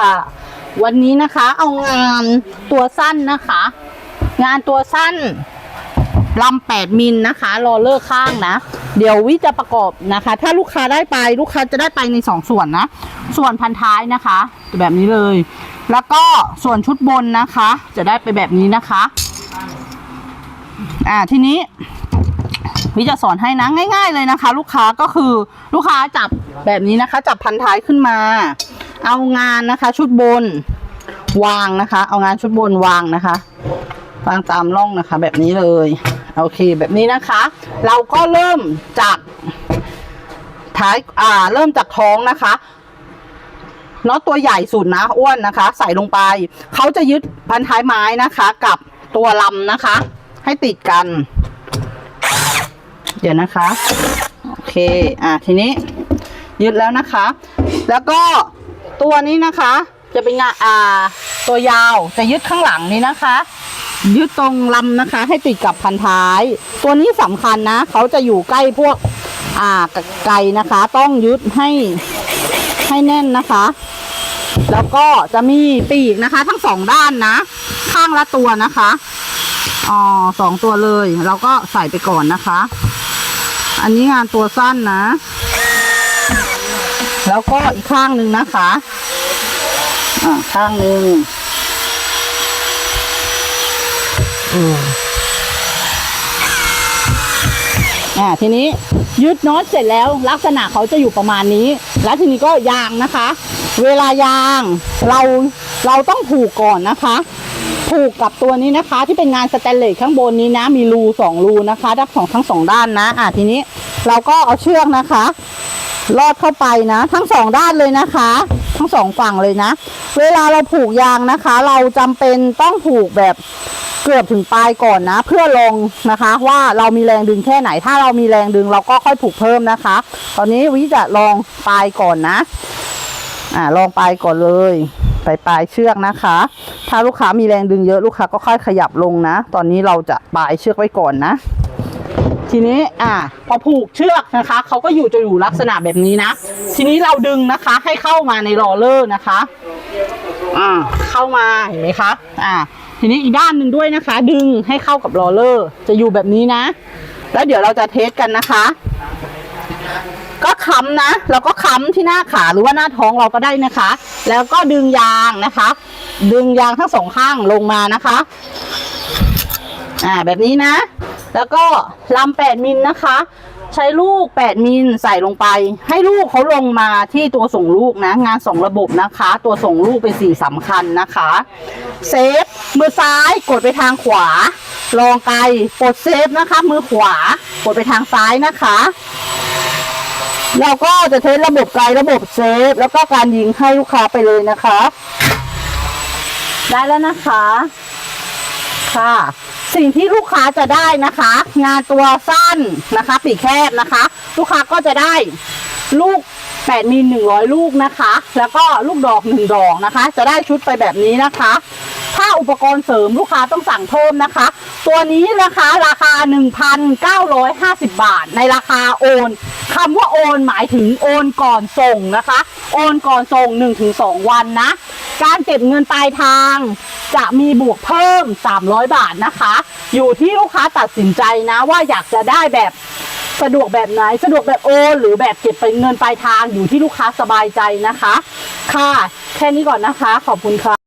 ค่ะ วันนี้นะคะเอางานตัวสั้นนะคะ งานตัวสั้นลำแปดมิลนะคะรอเลอร์ข้างนะ เดี๋ยววิจะประกอบนะคะ ถ้าลูกค้าได้ไปลูกค้าจะได้ไปในสองส่วนนะ ส่วนพันท้ายนะคะแบบนี้เลย แล้วก็ส่วนชุดบนนะคะ จะได้ไปแบบนี้นะคะ อ่าทีนี้ วิจะสอนให้นะง่าย ๆเลยนะคะ ลูกค้าก็คือลูกค้าจับแบบนี้นะคะ จับพันท้ายขึ้นมา เอางานนะคะ ชุดบนวางนะคะ เอางานชุดบนวางนะคะ วางตามร่องนะคะ แบบนี้เลยโอเค แบบนี้นะคะ เราก็เริ่มจากท้ายอ่าเริ่มจากท้องนะคะน็อตตัวใหญ่สุดนะอ้วนนะคะ ใส่ลงไปเขาจะยึดพันท้ายไม้นะคะ กับตัวลำนะคะ ให้ติดกัน เดี๋ยวนะคะ โอเค อะทีนี้ ยึดแล้วนะคะ แล้วก็ ตัวนี้นะคะ จะเป็นงาอ่า ตัวยาวจะยึดข้างหลังนี้นะคะ ยึดตรงลำนะคะ ให้ติดกับพันท้าย ตัวนี้สำคัญนะ เขาจะอยู่ใกล้พวกอ่าไก่นะคะ ต้องยึดให้ให้แน่นนะคะ แล้วก็จะมีปีกนะคะ ทั้งสองด้านนะ ข้างละตัวนะคะอ๋อสองตัวเลย เราก็ใส่ไปก่อนนะคะ อันนี้งานตัวสั้นนะ แล้วก็อีกข้างหนึ่งนะคะ อ่าข้างหนึ่งอืมอ่าทีนี้ยึดน็อตเสร็จแล้ว ลักษณะเขาจะอยู่ประมาณนี้ แล้วทีนี้ก็ยางนะคะ เวลายางเราเราต้องผูกก่อนนะคะผูกกับตัวนี้นะคะ ที่เป็นงานสแตนเลสข้างบนนี้นะ มีรูสองรูนะคะดับสองทั้งสองด้านนะ อะทีนี้เราก็เอาเชือกนะคะ ลอดเข้าไปนะ ทั้งสองด้านเลยนะคะ ทั้งสองฝั่งเลยนะ เวลาเราผูกยางนะคะ เราจำเป็นต้องผูกแบบเกือบถึงปลายก่อนนะ เพื่อลงนะคะ ว่าเรามีแรงดึงแค่ไหน ถ้าเรามีแรงดึงเราก็ค่อยผูกเพิ่มนะคะ ตอนนี้วิจะลองปลายก่อนนะ อ่าลองปลายก่อนเลย ไปปลายเชือกนะคะ ถ้าลูกค้ามีแรงดึงเยอะลูกค้าก็ค่อยขยับลงนะ ตอนนี้เราจะปลายเชือกไว้ก่อนนะ ทีนี้อ่าพอผูกเชือกนะคะเขาก็อยู่จะอยู่ลักษณะแบบนี้นะ ทีนี้เราดึงนะคะให้เข้ามาในรอเลอร์นะคะอ่าเข้ามาเห็นไหมคะอ่าทีนี้อีกด้านหนึ่งด้วยนะคะ ดึงให้เข้ากับรอเลอร์จะอยู่แบบนี้นะ แล้วเดี๋ยวเราจะเทสกันนะคะ ก็ค้ำนะแล้วก็ค้ำที่หน้าขาหรือว่าหน้าท้องเราก็ได้นะคะ แล้วก็ดึงยางนะคะ ดึงยางทั้งสองข้างลงมานะคะ อ่าแบบนี้นะ แล้วก็ลำแปดมิลนะคะ ใช้ลูกแปดมิลใส่ลงไป ให้ลูกเขาลงมาที่ตัวส่งลูกนะ งานส่งระบบนะคะ ตัวส่งลูกเป็นสิ่สำคัญนะคะเซฟมือซ้ายกดไปทางขวา ลองไกลกดเซฟนะคะ มือขวากดไปทางซ้ายนะคะเราก็จะใช้ระบบไกลระบบเซฟ แล้วก็การยิงให้ลูกค้าไปเลยนะคะ ได้แล้วนะคะ ค่ะ สิ่งที่ลูกค้าจะได้นะคะ งานตัวสั้นนะคะปีแคบนะคะ ลูกค้าก็จะได้ลูก8มิล100ลูกนะคะ แล้วก็ลูกดอก1ดอกนะคะ จะได้ชุดไปแบบนี้นะคะ อุปกรณ์เสริมลูกค้าต้องสั่งเพิ่มนะคะ ตัวนี้นะคะราคา 1,950 บาท ในราคาโอนคำว่าโอนหมายถึงโอนก่อนส่งนะคะ โอนก่อนส่ง 1-2 วันนะ การเก็บเงินปลายทางจะมีบวกเพิ่ม 300 บาทนะคะ อยู่ที่ลูกค้าตัดสินใจนะว่าอยากจะได้แบบสะดวกแบบไหนสะดวกแบบโอนหรือแบบเก็บเป็นเงินปลายทางอยู่ที่ลูกค้าสบายใจนะคะ ค่ะ แค่นี้ก่อนนะคะ ขอบคุณค่ะ